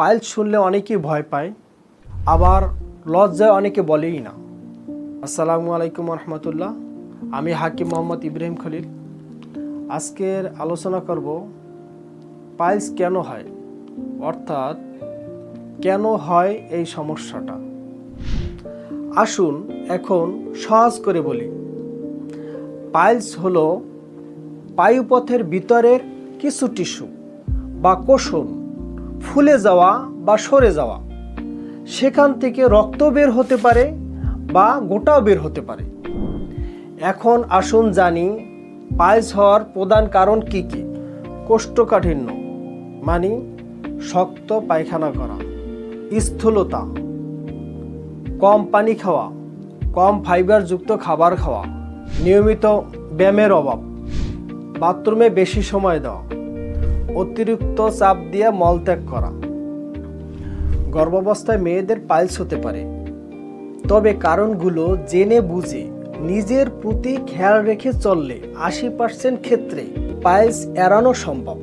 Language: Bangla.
পাইলস শুনলে অনেকেই ভয় পায়, আবার লজ্জায় অনেকে বলেই না। আসসালামু আলাইকুম রহমতুল্লাহ আমি হাকিম মোহাম্মদ ইব্রাহিম খলিল। আজকের আলোচনা করব পাইলস কেন হয়? অর্থাৎ, কেন হয় এই সমস্যাটা? আসুন এখন সহজ করে বলি। পাইলস হলো পায়ুপথের ভিতরের কিছু টিস্যু বা কোষণ ফুলে যাওয়া বা সরে যাওয়া। সেখান থেকে রক্ত বের হতে পারে বা গোটাও বের হতে পারে। এখন আসুন জানি, পায়েস হওয়ার প্রধান কারণ কি কি? কোষ্ঠকাঠিন্য মানে শক্ত পায়খানা করা, স্থূলতা, কম পানি খাওয়া, কম ফাইবারযুক্ত খাবার খাওয়া, নিয়মিত ব্যায়ামের অভাব, বাথরুমে বেশি সময় দেওয়া। অতিরিক্ত চাপ দিয়ে মলত্যাগ করা। গর্ভাবস্থায় মেয়েদের পাইলস হতে পারে। তবে কারণগুলো জেনে বুঝে নিজের প্রতি খেয়াল রেখে চললে আশি পার্সেন্ট ক্ষেত্রে পাইলস এড়ানো সম্ভব।